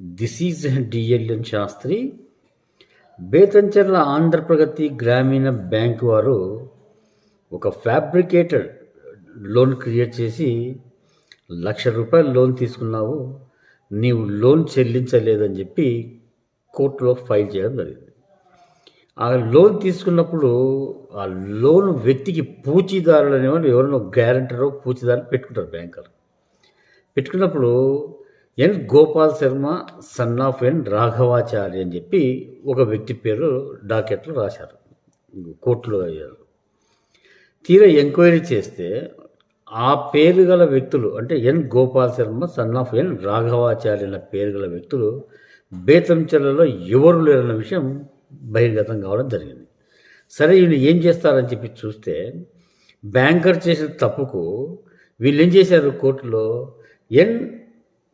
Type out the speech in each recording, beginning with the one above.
This is DLN Sastry Betamcherla Andhrapragathi Grameena bank వారు ఒక fabricated loan create చేసి లక్ష రూపాయలు లోన్ తీసుకున్నావు నీవు లోన్ చెల్లించలేదని చెప్పి కోర్టులో ఫైల్ చేయడం జరిగింది. ఆ లోన్ తీసుకున్నప్పుడు ఆ లోన్ వ్యక్తికి పూచీదారులు అనేవాళ్ళు ఎవరైనా గ్యారంటరో పూచీదారులు పెట్టుకుంటారు బ్యాంకర్ పెట్టుకున్నప్పుడు N. Gopal Sharma son of N. Raghavacharya అని చెప్పి ఒక వ్యక్తి పేరు డాకెట్లో రాశారు. కోర్టులో అయ్యారు. తీరా ఎంక్వైరీ చేస్తే ఆ పేరు గల వ్యక్తులు అంటే N. Gopal Sharma son of N. Raghavacharya అన్న పేరు గల వ్యక్తులు బేతంచెలలో ఎవరు లేరన్న విషయం బహిర్గతం కావడం జరిగింది. సరే వీళ్ళు ఏం చేస్తారని చెప్పి చూస్తే బ్యాంకర్ చేసిన తప్పుకు వీళ్ళు ఏం చేశారు కోర్టులో? ఎన్.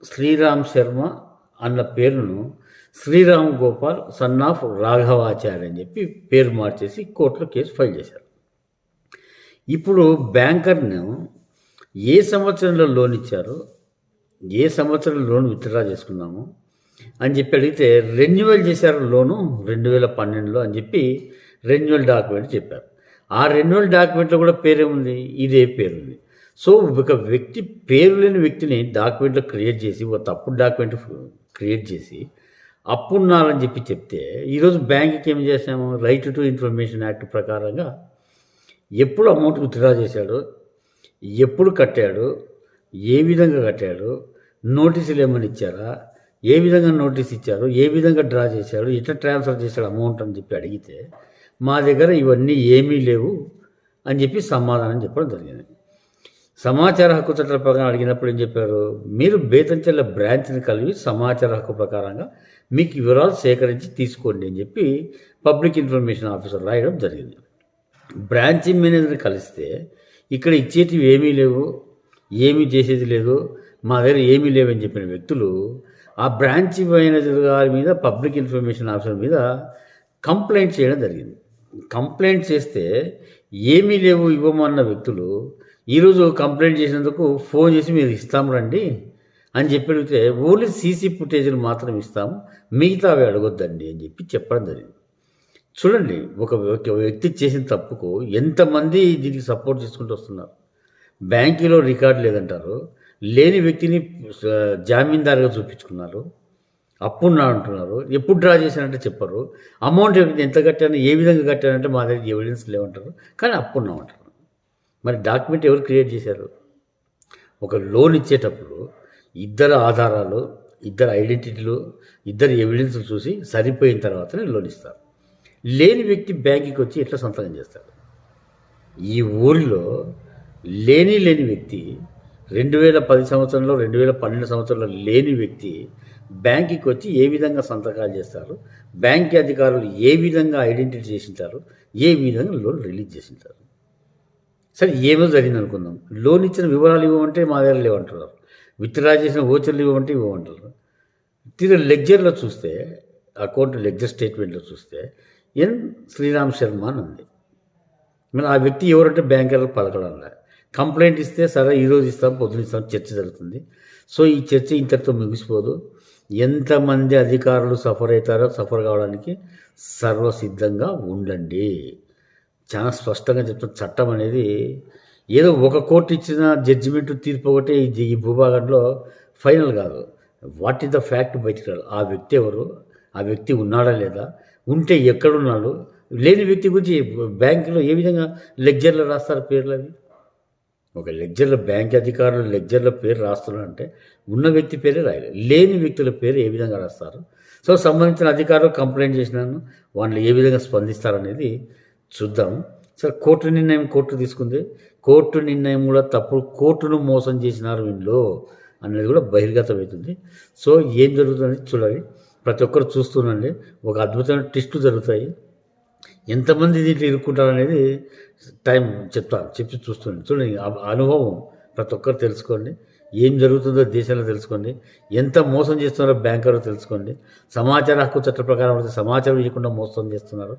శ్రీరామ్ శర్మ అన్న పేరును శ్రీరామ్ గోపాల్ సన్ ఆఫ్ రాఘవాచార్య అని చెప్పి పేరు మార్చేసి కోర్టులో కేసు ఫైల్ చేశారు. ఇప్పుడు బ్యాంకర్ను ఏ సంవత్సరంలో లోన్ ఇచ్చారో? ఏ సంవత్సరం లోన్ విత్డ్రా చేసుకున్నాము? అని చెప్పి అడిగితే రెన్యువల్ చేశారు లోను రెండు వేల పన్నెండులో అని చెప్పి రెన్యువల్ డాక్యుమెంట్ చెప్పారు. ఆ రెన్యువల్ డాక్యుమెంట్లో కూడా పేరేముంది? ఇదే పేరుంది. సో ఒక వ్యక్తి పేరు లేని వ్యక్తిని డాక్యుమెంట్లో క్రియేట్ చేసి ఒక తప్పుడు డాక్యుమెంట్ క్రియేట్ చేసి అప్పున్నారని చెప్పి చెప్తే ఈరోజు బ్యాంక్కి ఏం చేసాము రైట్ టు ఇన్ఫర్మేషన్ యాక్ట్ ప్రకారంగా ఎప్పుడు అమౌంట్ విత్డ్రా చేశాడు? ఎప్పుడు కట్టాడు? ఏ విధంగా కట్టాడు? నోటీసులు ఏమని ఇచ్చారా? ఏ విధంగా నోటీస్ ఇచ్చారు? ఏ విధంగా డ్రా చేశాడు? ఎట్లా ట్రాన్స్ఫర్ చేశాడు అమౌంట్ అని చెప్పి అడిగితే మా దగ్గర ఇవన్నీ ఏమీ లేవు అని చెప్పి సమాధానం చెప్పడం జరిగింది. సమాచార హక్కు చట్టాల ప్రకారం అడిగినప్పుడు ఏం చెప్పారు? మీరు బేతంచెల్ల బ్రాంచ్ని కలిపి సమాచార హక్కు ప్రకారంగా మీకు వివరాలు సేకరించి తీసుకోండి అని చెప్పి పబ్లిక్ ఇన్ఫర్మేషన్ ఆఫీసర్ రాయడం జరిగింది. బ్రాంచ్ మేనేజర్ని కలిస్తే ఇక్కడ ఇచ్చేటివి ఏమీ లేవు ఏమీ చేసేది లేదు మా దగ్గర ఏమీ లేవని చెప్పిన వ్యక్తులు ఆ బ్రాంచ్ మేనేజర్ గారి మీద పబ్లిక్ ఇన్ఫర్మేషన్ ఆఫీసర్ మీద కంప్లైంట్ చేయడం జరిగింది. కంప్లైంట్ చేస్తే ఏమీ లేవు ఇవ్వమన్న వ్యక్తులు ఈరోజు కంప్లైంట్ చేసినందుకు ఫోన్ చేసి మీరు ఇస్తాం రండి అని చెప్పి అడిగితే ఓన్లీ సీసీ ఫుటేజ్ని మాత్రం ఇస్తాము. మిగతా అవి అడగొద్దండి అని చెప్పి చెప్పడం జరిగింది. చూడండి ఒక వ్యక్తి చేసిన తప్పుకు ఎంతమంది దీనికి సపోర్ట్ చేసుకుంటూ వస్తున్నారు? బ్యాంకులో రికార్డు లేదంటారు. లేని వ్యక్తిని జామీందారుగా చూపించుకున్నారు. అప్పున్నా అంటున్నారు. ఎప్పుడు డ్రా చేశానంటే చెప్పరు. అమౌంట్ ఎంత కట్టాను ఏ విధంగా కట్టానంటే మా దగ్గర ఎవిడెన్స్ లేవంటారు. కానీ అప్పున్నా అంటారు మరి డాక్యుమెంట్ ఎవరు క్రియేట్ చేశారు? ఒక లోన్ ఇచ్చేటప్పుడు ఇద్దరు ఆధారాలు ఇద్దరు ఐడెంటిటీలు ఇద్దరు ఎవిడెన్స్ చూసి సరిపోయిన తర్వాతనే లోన్ ఇస్తారు. లేని వ్యక్తి బ్యాంకుకి వచ్చి ఎట్లా సంతకం చేస్తాడు ఈ ఊరిలో లేని లేని వ్యక్తి రెండు వేల పది సంవత్సరంలో రెండు వేల పన్నెండు సంవత్సరంలో లేని వ్యక్తి బ్యాంకుకి వచ్చి ఏ విధంగా సంతకాలు చేస్తారు? బ్యాంక్ అధికారులు ఏ విధంగా ఐడెంటిటీ చేసింటారు? ఏ విధంగా లోన్ రిలీజ్ చేసింటారు? సరే ఏమో జరిగింది అనుకుందాం లోన్ ఇచ్చిన వివరాలు ఇవ్వమంటే మా దగ్గర లేవంటున్నారు విత్డ్రా చేసిన ఓచర్లు ఇవ్వమంటే ఇవ్వమంటారు. తీరా లెగ్జర్లో చూస్తే అకౌంట్ లెగ్జర్ స్టేట్మెంట్లో చూస్తే ఎన్ శ్రీరామ్ శర్మ అని ఉంది. మరి ఆ వ్యక్తి ఎవరంటే బ్యాంకర్ పలకడంలా. కంప్లైంట్ ఇస్తే సరే ఈరోజు ఇస్తాం పొద్దున ఇస్తాం చర్చ జరుగుతుంది. సో ఈ చర్చ ఇంతటితో ముగిసిపోదు. ఎంతమంది అధికారులు సఫర్ అవుతారో సఫర్ కావడానికి సర్వసిద్ధంగా ఉండండి. చాలా స్పష్టంగా చెప్తున్న చట్టం అనేది ఏదో ఒక కోర్టు ఇచ్చిన జడ్జిమెంట్ తీర్పు ఒకటే ఈ భూభాగంలో ఫైనల్ కాదు. వాట్ ఈస్ ద ఫ్యాక్ట్ బయటికి రాదు. ఆ వ్యక్తి ఎవరు? ఆ వ్యక్తి ఉన్నాడా లేదా? ఉంటే ఎక్కడున్నాడు? లేని వ్యక్తి గురించి బ్యాంకులో ఏ విధంగా లెగ్జర్లు రాస్తారు పేర్లు అవి? ఒక లెగ్జర్లో బ్యాంక్ అధికారులు లెక్చర్ల పేరు రాస్తున్నారంటే ఉన్న వ్యక్తి పేరే రాయలేదు లేని వ్యక్తుల పేరు ఏ విధంగా రాస్తారు? సో సంబంధించిన అధికారులు కంప్లైంట్ చేసినాను. వాళ్ళు ఏ విధంగా స్పందిస్తారనేది చూద్దాం. సరే కోర్టు నిర్ణయం కోర్టు తీసుకుంది. కోర్టు నిర్ణయం కూడా తప్పుడు. కోర్టును మోసం చేసినారు వీళ్ళు అనేది కూడా బహిర్గతం అవుతుంది సో ఏం జరుగుతుంది చూడాలి. ప్రతి ఒక్కరు చూస్తుండండి. ఒక అద్భుతమైన టెస్టులు జరుగుతాయి. ఎంతమంది దీంట్లో ఇరుక్కుంటారు అనేది టైం చెప్తాను చెప్పి చూస్తుంది చూడండి అనుభవం. ప్రతి ఒక్కరు తెలుసుకోండి. ఏం జరుగుతుందో దేశంలో తెలుసుకోండి. ఎంత మోసం చేస్తున్నారో బ్యాంకర్లు తెలుసుకోండి. సమాచార హక్కు చట్ట ప్రకారం అయితే సమాచారం ఇవ్వకుండా మోసం చేస్తున్నారు.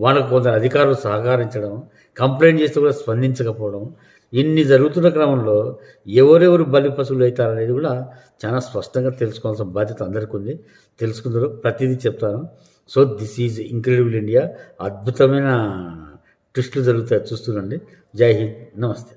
వాళ్ళకు కొందరు అధికారులు సహకరించడం కంప్లైంట్ చేస్తే కూడా స్పందించకపోవడం ఇన్ని జరుగుతున్న క్రమంలో ఎవరెవరు బలి పశువులు అవుతారనేది కూడా చాలా స్పష్టంగా తెలుసుకోవాల్సిన బాధ్యత అందరికీ ఉంది. తెలుసుకుందరు ప్రతిదీ చెప్తాను. So this is incredible India. అద్భుతమైన ట్విస్టులు జరుగుతాయి. చూస్తుండండి జై హింద్. నమస్తే.